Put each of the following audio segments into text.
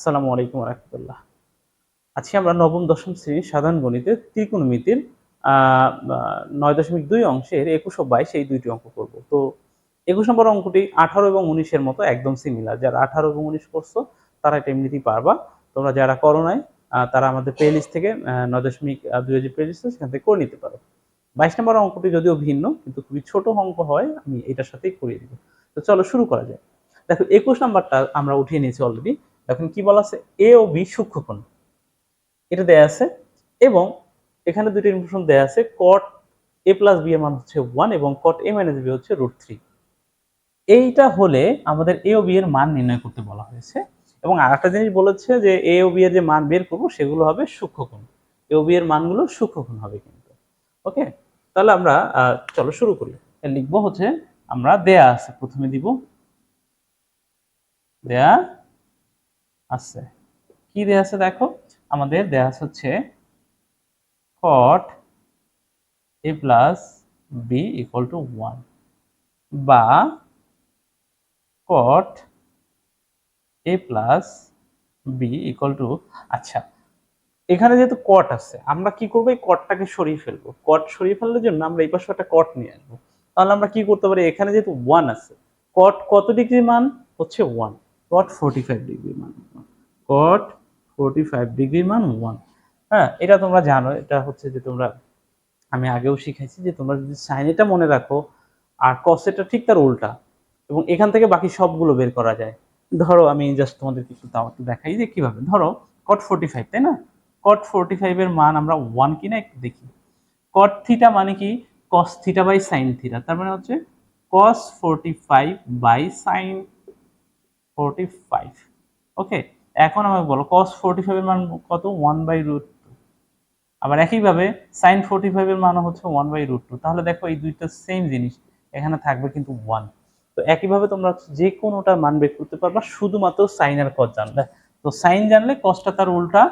আসসালামু আলাইকুম রহমতুল্লাহ। আজকে আমরা নবম, দশম শ্রেণির সাধারণ গণিতের ত্রিকোণমিতির নয় দশমিক দুই অংশের একুশ ও বাইশ এই দুইটি অঙ্ক করব। তো একুশ নম্বর অঙ্কটি আঠারো এবং উনিশের মতো একদম সিমিলার যারা আঠারো এবং উনিশ করছ তারা এটা এমনিতেই পারবা। তোমরা যারা করো নাই তারা আমাদের প্লে লিস্ট থেকে নয় দশমিক দুই যে প্লে লিস্ট সেখান থেকে করে নিতে পারো। বাইশ নম্বর অঙ্কটি যদিও ভিন্ন, কিন্তু খুবই ছোট অঙ্ক হয়, আমি এটার সাথেই করিয়ে দিব। তো চলো শুরু করা যায় দেখো, একুশ নাম্বারটা আমরা উঠিয়ে নিয়েছি অলরেডি এখন কি বলা আছে? এ ও বি সূক্ষ্মকোণ। এটা দেয়া আছে এবং এখানে দুটো ইনফরমেশন দেয়া আছে কট এ প্লাস বি এর মান হচ্ছে ওয়ান এবং কট এ মাইনাস বি হচ্ছে রুট থ্রি এইটা হলে আমাদের এ ও বি এর মান নির্ণয় করতে বলা হয়েছে এবং আরেকটা জিনিস বলেছে যে এ ও বি এর যে মান বের করব সেগুলো হবে সূক্ষ্মকোণ। এ ও বি এর মানগুলো সূক্ষ্মকোণ হবে কিন্তু। ওকে? তাহলে আমরা চলো শুরু করি। লিখব হচ্ছে, আমরা দেয়া আছে, প্রথমে দিব। দেয়া আছে। কি দেয়া আছে দেখো? আমাদের দেয়া আছে হচ্ছে cot a plus B equal to one বা cot A plus B equal to আচ্ছা এখানে যেহেতু কট আছে, আমরা কি করব? এই কটটাকে সরিয়ে ফেলব। কট সরিয়ে ফেলার জন্য আমরা এই পাশে একটা কট নিয়ে আসব। তাহলে আমরা কি করতে পারি? এখানে যেহেতু ওয়ান আছে কট কত ডিগ্রি মান? হচ্ছে one cot forty five degree মান। কট ফোর্টি ফাইভ ডিগ্রি মান ওয়ান হ্যাঁ এটা তোমরা জানো, এটা হচ্ছে যে তোমরা, আমি আগেও শিখাইছি যে তোমরা যদি সাইন এটা মনে রাখো, আর কস এটা ঠিক তার উল্টা, এবং এখান থেকে বাকি সবগুলো বের করা যায়। ধরো, আমি জাস্ট তোমাদের কিছু একটু দেখাই যে কীভাবে। ধরো কট ফোর্টি ফাইভ তাই না? কট ফোর্টি ফাইভের মান আমরা ওয়ান কিনা একটু দেখি। কট থিটা মানে কি? Cos theta by sine theta তার মানে হচ্ছে cos forty five by sine forty five okay এখন আমাকে বলো কস ফোর্টি ফাইভের মান কত? ওয়ান বাই রুট টু আবার একইভাবে সাইন ফোর্টি ফাইভের মান হচ্ছে ওয়ান বাই রুট টু তাহলে দেখো এই দুইটা সেম জিনিস এখানে থাকবে কিন্তু ওয়ান তো একইভাবে তোমরা যে কোনোটার মান বের করতে পারবা, শুধুমাত্র সাইন আর কস জানলে। তো সাইন জানলে কসটা তার উল্টা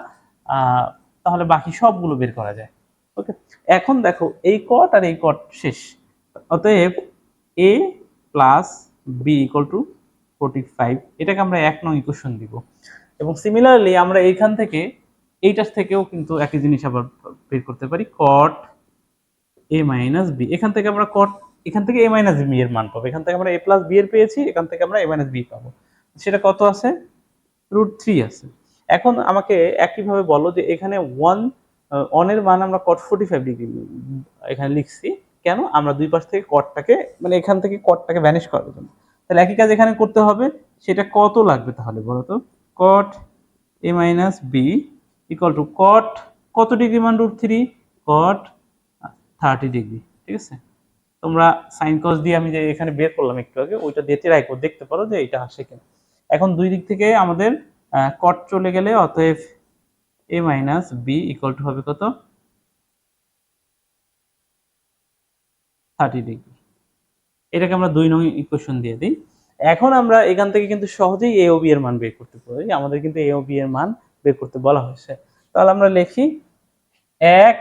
তাহলে বাকি সবগুলো বের করা যায়। ওকে এখন দেখো এই কট আর এই কট শেষ। অতএব A plus B equal to forty five এটাকে আমরা এক নং ইকুয়েশন দিব। এবং সিমিলারলি আমরা এইখান থেকে, এইটার থেকেও কিন্তু একই জিনিস আবার বের করতে পারি কট এ মাইনাস বি এখান থেকে আমরা কট এখান থেকে এ মাইনাস বি এর মান পাবো। এখান থেকে আমরা এ প্লাস বি এর পেয়েছি, এখান থেকে আমরা এ মাইনাস বি পাবো। সেটা কত আছে? রুট থ্রি আছে। এখন আমাকে একইভাবে বলো যে এখানে ওয়ান অনের মান আমরা কট ফোর্টি ফাইভ ডিগ্রি এখানে লিখছি। কেন? আমরা দুই পাশ থেকে কটটাকে মানে এখান থেকে কটটাকে ভ্যানিশ করার জন্য। তাহলে একই কাজ এখানে করতে হবে। সেটা কত লাগবে তাহলে বলো তো? Cot A minus B equal to cot কত ডিগ্রি মান root three cot thirty degree ঠিক আছে? তোমরা সাইন কস দিয়ে আমি যে এখানে বের করলাম একটু আগে, ওইটা দিয়ে ট্রাই করে, দেখতে পারো যে এটা আসে কিনা। এখন দুই দিক থেকে আমাদের কট চলে গেলে অতএব A minus B equal to হবে কত? থার্টি ডিগ্রি এটাকে আমরা দুই নং ইকুয়েশন দিয়ে দিই। এখন আমরা এখান থেকে কিন্তু সহজেই এ ও বি এর মান বের করতে পারি। আমাদের কিন্তু এ ও বি এর মান বের করতে বলা হয়েছে। তাহলে আমরা লিখি এক,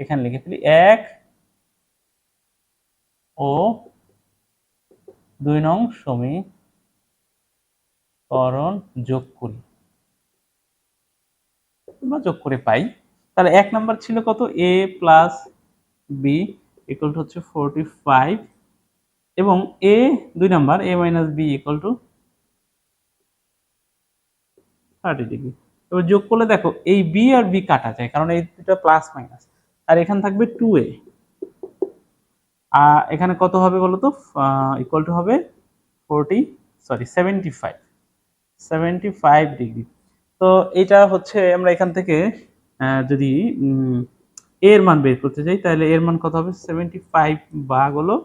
এখানে লিখে ফেলি এক ও দুই নং সমীকরণ যোগ করি। বা যোগ করে পাই। তাহলে এক নাম্বার ছিল কত? A plus B equal to হচ্ছে ফোরটি ফাইভ এবং এ দুই number A minus B equal to thirty degree এবার যোগ করলে দেখো, এই বি আর বি কাটা যায়, কারণ এই দুটা প্লাস মাইনাস আর এখানে থাকবে টু এ আর এখানে কত হবে বলো তো? ইকুয়াল টু হবে forty sorry seventy five seventy five degree তো এটা হচ্ছে আমরা এখান থেকে যদি এর মান বের করতে চাই তাহলে এর মান কত হবে? সেভেন্টি ফাইভ ভাগ হলো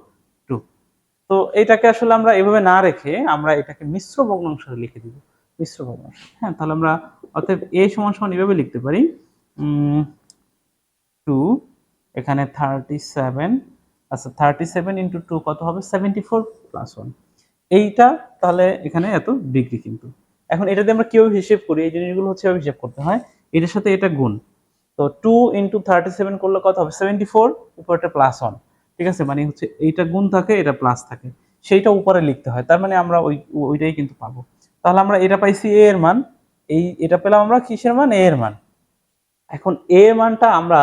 তো এটাকে আসলে আমরা এভাবে না রেখে আমরা এটাকে মিশ্র ভগ্নাংশ লিখে দিব। মিশ্র ভগ্নাংশ। হ্যাঁ তাহলে আমরা অতএব এ সমান সমান এভাবে লিখতে পারি। টু এখানে থার্টি সেভেন আচ্ছা থার্টি সেভেন ইন্টু টু কত হবে? সেভেন্টি ফোর প্লাস ওয়ান এইটা তাহলে এখানে এত ডিগ্রি কিন্তু। এখন এটা দিয়ে আমরা কীভাবে হিসেব করি? এই জিনিসগুলো হচ্ছে হিসেব করতে হয়। এটার সাথে এটা গুণ। তো টু ইন্টু থার্টি সেভেন করলে কত হবে? সেভেন্টি ফোর উপরটা প্লাস ওয়ান ঠিক আছে? মানে হচ্ছে এইটা গুণ থাকে, এটা প্লাস থাকে। সেইটা উপরে লিখতে হয়। তার মানে আমরা ওই, ওইটাই কিন্তু পাবো। তাহলে আমরা এটা পাইছি এ এর মান। এই, এটা পেলাম আমরা কিসের মান? এ এর মান। এখন এ এর মানটা আমরা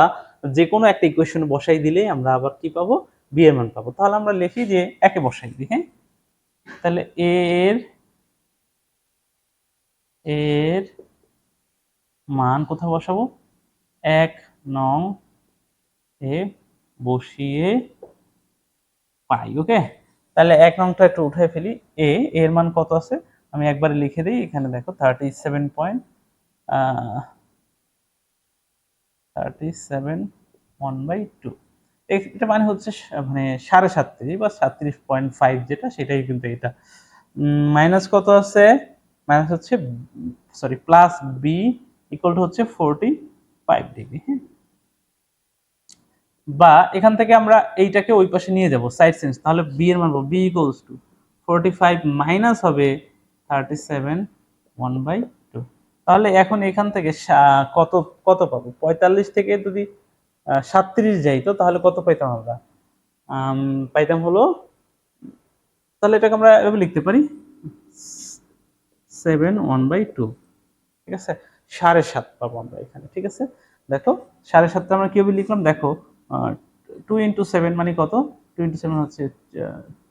যে কোনো একটা ইকুয়েশন বসাই দিলে আমরা আবার কি পাবো? বি এর মান পাবো। তাহলে আমরা লিখি যে একে বসাই দিই হ্যাঁ? তাহলে এ এর এর মান কোথায় বসাবো? এক নং এ বসিয়ে পাই, ওকে? তাহলে এক নংটা একটু উঠে ফেলি। এ এর মান কত আছে? আমি একবারে লিখে দিই, এখানে দেখো thirty seven point thirty seven one by two এটা মানে হচ্ছে মানে সাড়ে সাতত্রিশ বা সাতত্রিশ পয়েন্ট ফাইভ যেটা, সেটাই কিন্তু এটা। মাইনাস কত আছে? মাইনাস হচ্ছে sorry plus B equal to হচ্ছে ফোরটি ফাইভ ডিগ্রি হ্যাঁ? বা এখান থেকে আমরা এইটাকে ওই পাশে নিয়ে যাব সাইড সেন্স তাহলে বি এর মান B equals to forty five minus হবে thirty seven one by two তাহলে এখন এখান থেকে কত কত পাবো? পঁয়তাল্লিশ থেকে যদি সাতত্রিশ যাইতো তাহলে কত পাইতাম আমরা? পাইতাম হলো, তাহলে এটাকে আমরা এভাবে লিখতে পারি সেভেন ওয়ান বাই টু ঠিক আছে? সাড়ে সাত পাবো আমরা এখানে, ঠিক আছে? দেখো, সাড়ে সাতটা আমরা কীভাবে লিখলাম? দেখো টু ইন্টু সেভেন মানে কত? টু ইন্টু সেভেন হচ্ছে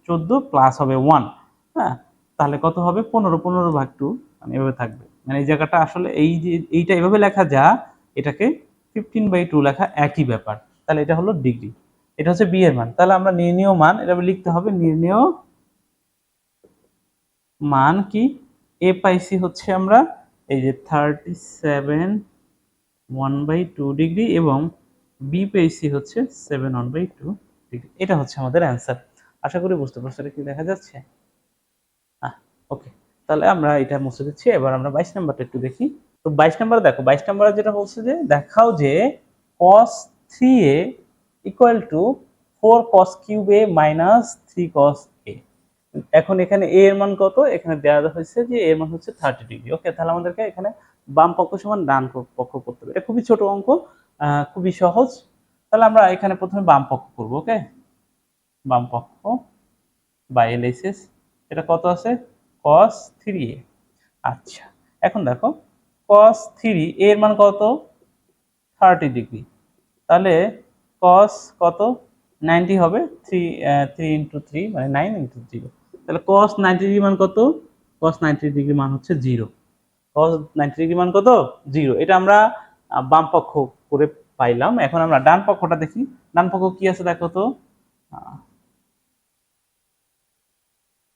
চোদ্দ প্লাস হবে ওয়ান হ্যাঁ? তাহলে কত হবে? পনেরো পনেরো ভাগ টু মানে এভাবে থাকবে। মানে এই জায়গাটা আসলে এই যে, এইটা এভাবে লেখা যা, এটাকে ফিফটিন বাই টু লেখা একই ব্যাপার। তাহলে এটা হলো ডিগ্রি এটা হচ্ছে বি এর মান। তাহলে আমরা নির্ণীয় মান এটা লিখতে হবে, নির্ণীয় মান কি? এ পাইছি হচ্ছে আমরা এই যে thirty seven one by two degree এবং বি পেয়েছি হচ্ছে seven one by two degree এটা হচ্ছে আমাদের অ্যান্সার আশা করি বুঝতে পারছ কি দেখা যাচ্ছে? হ্যাঁ ওকে তাহলে আমরা এটা মুছে দিচ্ছি, এবার আমরা বাইশ নাম্বারটা একটু দেখি। তো বাইশ নাম্বার দেখো, বাইশ নাম্বারে যেটা বলছে যে, দেখাও যে cos three A equal to four cos cube A minus three cos A এখন এখানে এ এর মান কত? এখানে দেওয়া হয়েছে যে এর মান হচ্ছে থার্টি ডিগ্রি ওকে তাহলে আমাদেরকে এখানে বাম পক্ষ সমান ডান পক্ষ করতে হবে। এটা খুবই ছোট অঙ্ক। খুবই সহজ। তাহলে আমরা এখানে প্রথমে বাম পক্ষ করব, ওকে? বাম পক্ষ বা এলএসএস এটা কত আছে? Cos থ্রি এ আচ্ছা এখন দেখো কস থ্রি এর মান কত? থার্টি ডিগ্রি তাহলে কস কত? নাইনটি হবে। থ্রি থ্রি ইন্টু থ্রি মানে নাইন ইন্টু জিরো তাহলে cos নাইনটি ডিগ্রি মান কত? Cos নাইনটি ডিগ্রি মান হচ্ছে জিরো cos নাইনটি ডিগ্রি মান কত? জিরো এটা আমরা বাম পক্ষ করে পাইলাম। এখন আমরা ডান পক্ষটা দেখি। ডান পক্ষ কি আছে দেখো তো?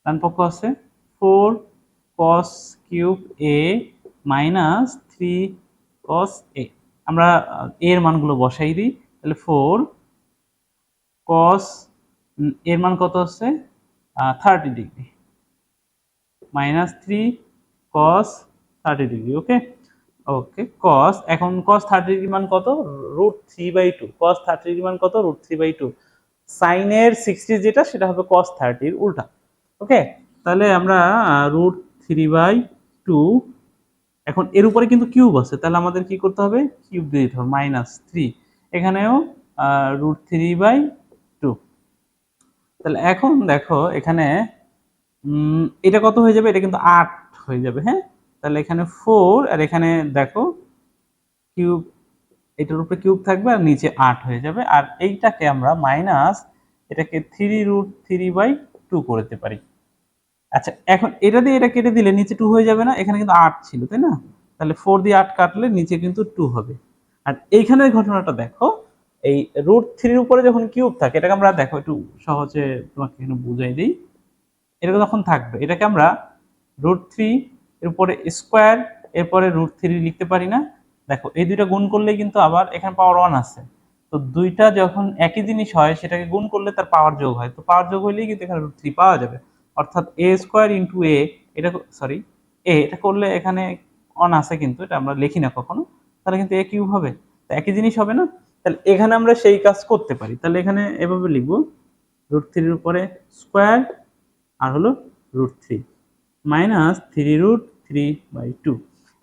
ডান পক্ষ আছে। Four cos cube A minus three cos A. আমরা এর মানগুলো বসাই দিই। তাহলে ফোর কস এর মান কত আছে? Thirty degree minus three cos thirty degree okay okay cos এখন কস থার্টি ডিগ্রি মান কত? Root three by two cos thirty degree মান কত? রুট থ্রি বাই টু সাইনের সিক্সটি যেটা, সেটা হবে কস থার্টির উল্টা। ওকে তাহলে আমরা রুট থ্রি বাই টু এখন এর উপরে কিন্তু কিউব আছে, তাহলে আমাদের কি করতে হবে? কিউব দিয়ে দিতে হবে মাইনাস থ্রি এখানেও রুট থ্রি বাই টু তাহলে এখন দেখো, এখানে এটা কত হয়ে যাবে? এটা কিন্তু আট হয়ে যাবে হ্যাঁ? তাহলে এখানে ফোর আর এখানে দেখো কিউব এটার উপরে কিউব থাকবে আর নিচে আট হয়ে যাবে। আর এইটাকে আমরা মাইনাস এটাকে three root three by two করতে পারি। আচ্ছা এখন এটা দিয়ে এটা কেটে দিলে নিচে টু হয়ে যাবে না? এখানে কিন্তু আট ছিল, তাই না? তাহলে ফোর দিয়ে আট কাটলে নিচে কিন্তু টু হবে। আর এইখানের ঘটনাটা দেখো, এই রুট থ্রির উপরে যখন কিউব থাকে, এটাকে আমরা দেখো, একটু সহজে তোমাকে এখানে বুঝাই দিই। এটা যখন থাকবে। এটাকে আমরা রুট থ্রি এর উপরে স্কোয়ার, এরপরে রুট থ্রি লিখতে পারি না। দেখো, এই দুইটা গুণ করলে কিন্তু আবার এখানে পাওয়ার ওয়ান আছে। তো দুইটা যখন একই জিনিস হয়, সেটাকে গুণ করলে তার পাওয়ার যোগ হয়। তো পাওয়ার যোগ হইলেই কিন্তু এখানে রুট থ্রি পাওয়া যাবে। অর্থাৎ এ স্কোয়ার ইন্টু এ এটা সরি এ এটা করলে এখানে অন আছে কিন্তু, এটা আমরা লিখি না কখনো। তাহলে কিন্তু এ কিউব হবে। তো একই জিনিস হবে না? তাহলে এখানে আমরা সেই কাজ করতে পারি। তাহলে এখানে এভাবে লিখব রুট থ্রির উপরে স্কোয়ার আর হলো root three minus three root three by two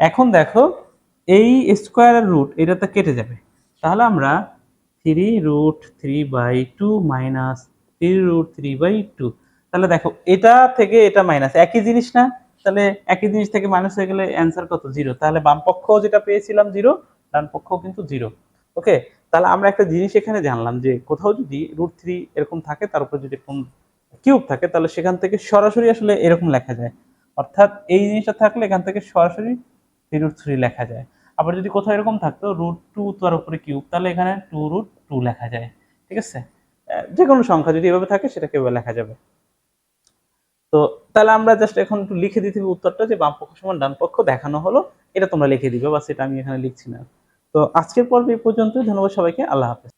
এখন দেখো, এই স্কোয়ার রুট এটা তো কেটে যাবে। তাহলে আমরা three root three by two minus three root three by two তাহলে দেখো, এটা থেকে এটা মাইনাস একই জিনিস না? তাহলে একই জিনিস থেকে মাইনাস হয়ে গেলে অ্যান্সার কত? জিরো তাহলে বাম পক্ষ যেটা পেয়েছিলাম জিরো ডান পক্ষ কিন্তু জিরো ওকে তাহলে আমরা একটা জিনিস এখানে জানলাম যে কোথাও যদি রুট থ্রি এরকম থাকে, তার উপর যদি কোন কিউব থাকে, তাহলে সেখান থেকে সরাসরি আসলে এরকম লেখা যায়। অর্থাৎ এই জিনিসটা থাকলে এখান থেকে সরাসরি থ্রি রুট থ্রি লেখা যায়। আবার যদি কোথাও এরকম থাকতো রুট টু তার উপরে কিউব তাহলে এখানে টু রুট টু লেখা যায়, ঠিক আছে? যে কোনো সংখ্যা যদি এভাবে থাকে, সেটাকে এভাবে লেখা যাবে। তো তাহলে আমরা জাস্ট এখন একটু লিখে দিতে হবে উত্তরটা যে বাম পক্ষ সমান ডান পক্ষ দেখানো হলো, এটা তোমরা লিখে দিবে বা এটা আমি এখানে লিখছি না। তো আজকের পর্ব এই পর্যন্তই, ধন্যবাদ সবাইকে, আল্লাহ হাফেজ।